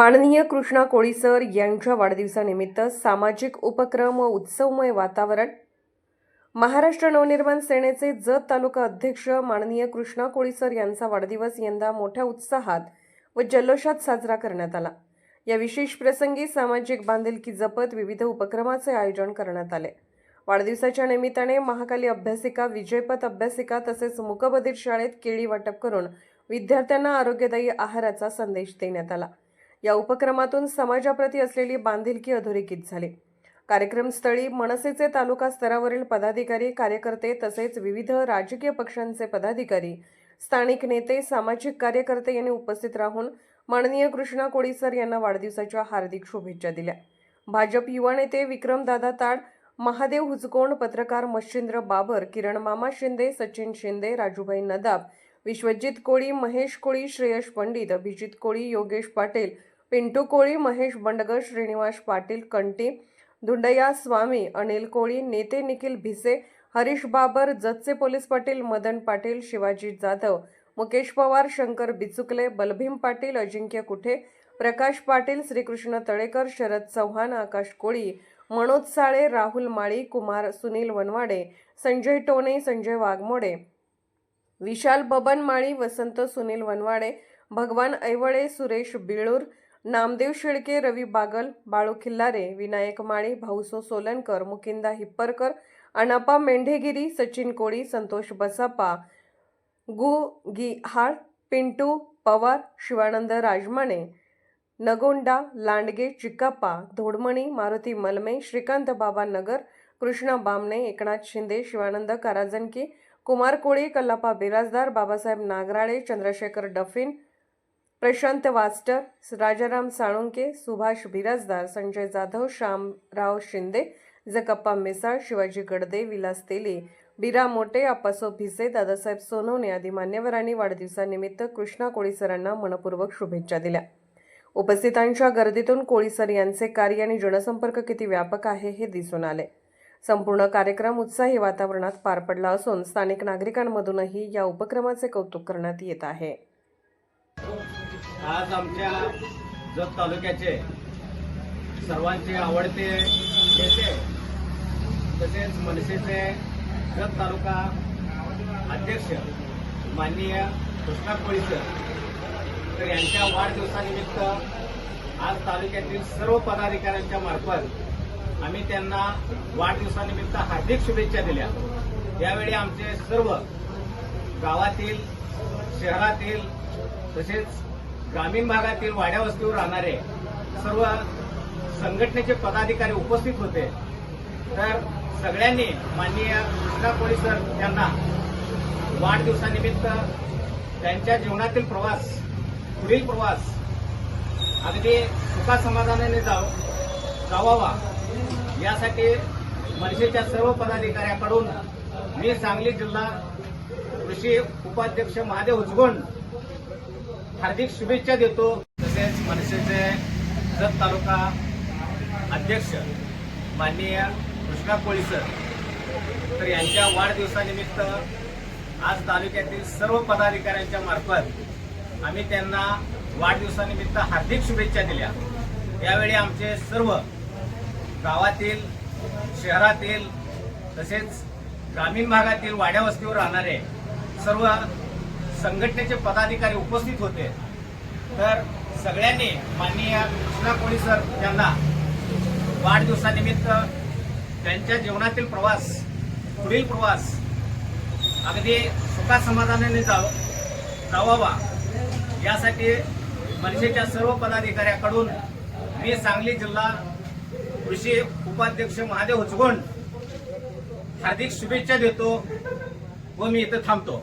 माननीय कृष्णा कोळीसर यांच्या वाढदिवसानिमित्त सामाजिक उपक्रम व उत्सवमय वातावरण महाराष्ट्र नवनिर्माण सेनेचे जत तालुका अध्यक्ष माननीय कृष्णा कोळीसर यांचा वाढदिवस यंदा मोठ्या उत्साहात व जल्लोषात साजरा करण्यात आला. या विशेष प्रसंगी सामाजिक बांधिलकी जपत विविध उपक्रमाचे आयोजन करण्यात आले. वाढदिवसाच्या निमित्ताने महाकाली अभ्यासिका विजयपथ अभ्यासिका तसेच मुकबधीर शाळेत केळी वाटप करून विद्यार्थ्यांना आरोग्यदायी आहाराचा संदेश देण्यात आला. या उपक्रमातून समाजाप्रती असलेली बांधिलकी अधोरेखित झाली. कार्यक्रमस्थळी मनसेचे तालुका स्तरावरील पदाधिकारी कार्यकर्ते तसेच विविध राजकीय पक्षांचे पदाधिकारी स्थानिक नेते सामाजिक कार्यकर्ते यांनी उपस्थित राहून माननीय कृष्णा कोळीसर यांना वाढदिवसाच्या हार्दिक शुभेच्छा दिल्या. भाजप युवा नेते विक्रमदादा ताड महादेव हुजकोण पत्रकार मच्छिंद्र बाबर किरण मामा शिंदे सचिन शिंदे राजूभाई नदाब विश्वजित कोळी महेश कोळी श्रेयश पंडित अभिजित कोळी योगेश पाटील पिंटू कोळी महेश बंडगर श्रीनिवास पाटील कंटी धुंडया स्वामी अनिल कोळी नेते निखिल भिसे हरीश बाबर जतचे पोलीस पाटील मदन पाटील शिवाजी जाधव मुकेश पवार शंकर बिचुकले बलभीम पाटील अजिंक्य कुठे प्रकाश पाटील श्रीकृष्ण तळेकर शरद चव्हाण आकाश कोळी मनोज साळे राहुल माळी कुमार सुनील वनवाडे संजय टोणे संजय वाघमोडे विशाल बबन माळी वसंत सुनील वनवाडे भगवान ऐवळे सुरेश बिळूर नामदेव शेळके रवी बागल बाळू खिल्लारे विनायक माळी भाऊसो सोलनकर मुकिंदा हिप्परकर अनापा मेंढेगिरी सचिन कोळी संतोष बसापा गु गिहाळ पिंटू पवार शिवानंद राजमाने नगोंडा लांडगे चिक्काप्पा धोडमणी मारुती मलमे श्रीकांत बाबा नगर कृष्णा बामणे एकनाथ शिंदे शिवानंद काराजनकी कुमार कोळी कल्लापा बिराजदार बाबासाहेब नागराळे चंद्रशेखर डफिन प्रशांत वास्टर राजाराम साळुंके सुभाष बिराजदार संजय जाधव श्यामराव शिंदे जकप्पा मिसाळ शिवाजी गडदे विलास तेली बिरा मोटे आप्पासो भिसे दादासाहेब सोनवणे आदी मान्यवरांनी वाढदिवसानिमित्त कृष्णा कोळीसरांना मनपूर्वक शुभेच्छा दिल्या. उपस्थितांच्या गर्दीतून कोळीसर यांचे कार्य आणि जनसंपर्क किती व्यापक आहे हे दिसून आले. संपूर्ण कार्यक्रम उत्साही वातावरणात पार पडला असून स्थानिक नागरिकांमधूनही या उपक्रमाचे कौतुक करण्यात येत आहे. आज आमच्या जत तालुक्याचे सर्वांचे आवडते नेते तसेच मनसेचे जत तालुका अध्यक्ष माननीय कृष्णा कोळीकर. तर यांच्या वाढदिवसानिमित्त आज तालुक्यातील सर्व पदाधिकाऱ्यांच्या मार्फत आम्ही त्यांना वाढदिवसानिमित्त हार्दिक शुभेच्छा दिल्या. यावेळी आमचे सर्व गावातील शहरातील तसेच ग्रामीण भागातील वाड्या वस्तीवर राहणारे सर्व संघटनेचे पदाधिकारी उपस्थित होते. तर सगळ्यांनी माननीय कृष्णा कोळी सर यांना वाढदिवसानिमित्त त्यांच्या जीवनातील प्रवास पुढील प्रवास अगदी सुखासमाधानाने जाव जावावा. यासाठी मनसेच्या सर्व पदाधिकाऱ्याकडून मी सांगली जिल्हा कृषी उपाध्यक्ष महादेव उजगोंड हार्दिक शुभेच्छा देतो. तसेच मनसेचे जत तालुका अध्यक्ष माननीय कृष्णा कोळी सर तर यांच्या वाढदिवसानिमित्त आज तालुक्यातील सर्व पदाधिकाऱ्यांच्या मार्फत आम्ही त्यांना वाढदिवसानिमित्त हार्दिक शुभेच्छा दिल्या. यावेळी आमचे सर्व गावातील शहरातील तसेच ग्रामीण भागातील वाड्या वस्तीवर राहणारे सर्व संघटनेचे पदाधिकारी उपस्थित होते. तर सगळ्यांनी माननीय कृष्णा कोळी सर यांना वाढदिवसानिमित्त त्यांच्या जीवनातील प्रवास पुढील प्रवास अगदी सुखासमाधानाने जाव जावावा. यासाठी मनसेच्या सर्व पदाधिकाऱ्याकडून मी सांगली जिल्हा कृषी उपाध्यक्ष महादेव उचगोंड हार्दिक शुभेच्छा देतो व मी इथं थांबतो.